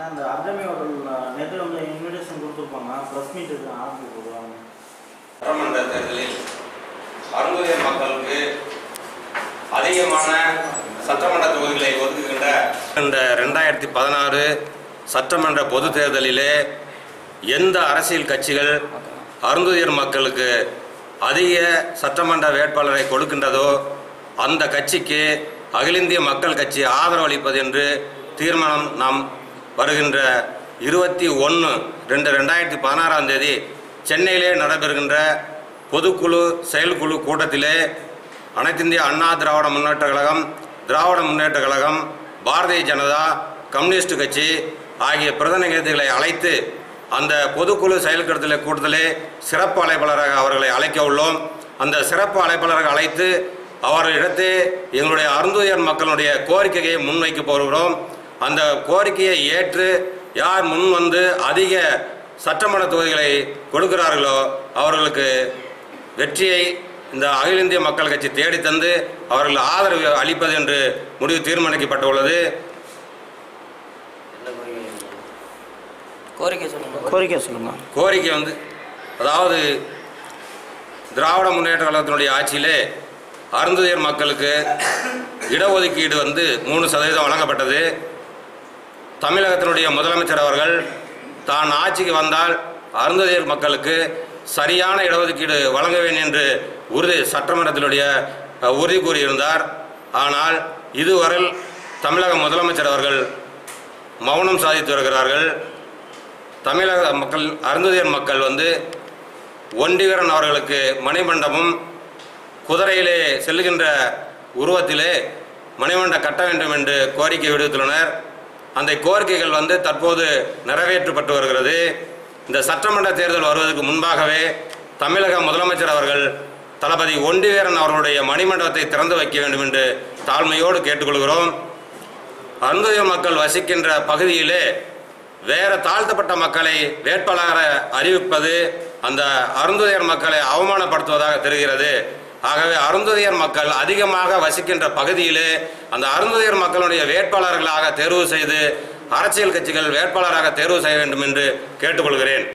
ஏன்னா இந்த அப்ரமி ஹோட்டல் நேற்று வந்து இன்விடேஷன் கொடுத்துருப்பாங்க. ப்ரெஸ் மீட் ஆர்டர் போடுவாங்க சட்டமன்ற தேர்தலில் அருந்ததியர் மக்களுக்கு அதிகமான சட்டமன்ற தொகுதிகளை ஒதுக்குகின்ற இந்த ரெண்டாயிரத்தி பதினாறு சட்டமன்ற பொது தேர்தலிலே எந்த அரசியல் கட்சிகள் அருந்துதியர் மக்களுக்கு அதிக சட்டமன்ற வேட்பாளரை கொடுக்கின்றதோ அந்த கட்சிக்கு அகில இந்திய மக்கள் கட்சி ஆதரவு அளிப்பது என்று தீர்மானம் நாம் வருகின்ற இருபத்தி ஒன்று ரெண்டு ரெண்டாயிரத்தி பதினாறாம் தேதி சென்னையிலே நடைபெறுகின்ற பொதுக்குழு செயல்குழு கூட்டத்திலே அனைத்திந்திய அண்ணா திராவிட முன்னேற்ற கழகம் திராவிட முன்னேற்ற கழகம் பாரதிய ஜனதா கம்யூனிஸ்ட் கட்சி ஆகிய பிரதிநிதிகளை அழைத்து அந்த பொதுக்குழு செயல்கட்டத்திலே கூட்டத்திலே சிறப்பு அழைப்பாளராக அவர்களை அழைக்க உள்ளோம். அந்த சிறப்பு அழைப்பாளராக அழைத்து அவர்களிடத்தே எங்களுடைய அருந்துயர் மக்களுடைய கோரிக்கையை முன்வைக்க போகிறோம். அந்த கோரிக்கையை ஏற்று யார் முன் வந்து அதிக சட்டமன்ற தொகுதிகளை கொடுக்கிறார்களோ அவர்களுக்கு வெற்றியை இந்த அகில இந்திய மக்கள் கட்சி தேடி தந்து அவர்கள் ஆதரவு அளிப்பது என்று முடிவு தீர்மானிக்கப்பட்டுள்ளது. கோரிக்கை சொல்லுங்க. கோரிக்கை வந்து அதாவது திராவிட முன்னேற்ற கழகத்தினுடைய ஆட்சியிலே அருந்ததியர் மக்களுக்கு இடஒதுக்கீடு வந்து மூணு சதவீதம் வழங்கப்பட்டது. தமிழகத்தினுடைய முதலமைச்சர் அவர்கள் தான் ஆட்சிக்கு வந்தால் அருந்ததியர் மக்களுக்கு சரியான இடஒதுக்கீடு வழங்க வேண்டும் என்று உறுதி சட்டமன்றத்தினுடைய உறுதி கூறியிருந்தார். ஆனால் இதுவரை தமிழக முதலமைச்சர் அவர்கள் மௌனம் சாதித்து வருகிறார்கள். தமிழக மக்கள் அருந்ததியர் மக்கள் வந்து ஒண்டிவீரன் அவர்களுக்கு மணிமண்டபம் குதிரையிலே செல்லுகின்ற உருவத்திலே மணிமண்ட கட்ட வேண்டும் என்று கோரிக்கை விடுத்துள்ளனர். அந்த கோரிக்கைகள் வந்து தற்போது நிறைவேற்றப்பட்டு வருகிறது. இந்த சட்டமன்ற தேர்தல் வருவதற்கு முன்பாகவே தமிழக முதலமைச்சர் அவர்கள் தளபதி ஒண்டிவேரன் அவர்களுடைய மணிமண்டபத்தை திறந்து வைக்க வேண்டும் என்று தாழ்மையோடு கேட்டுக்கொள்கிறோம். அருந்ததியர் மக்கள் வசிக்கின்ற பகுதியிலே வேற தாழ்த்தப்பட்ட மக்களை வேட்பாளராக அறிவிப்பது அந்த அருந்துதையர் மக்களை அவமானப்படுத்துவதாக தெரிகிறது. ஆகவே அருந்ததியர் மக்கள் அதிகமாக வசிக்கின்ற பகுதியிலே அந்த அருந்ததியர் மக்களுடைய வேட்பாளர்களாக தேர்வு செய்து அரசியல் கட்சிகள் வேட்பாளராக தேர்வு செய்ய வேண்டும் என்று கேட்டுக்கொள்கிறேன்.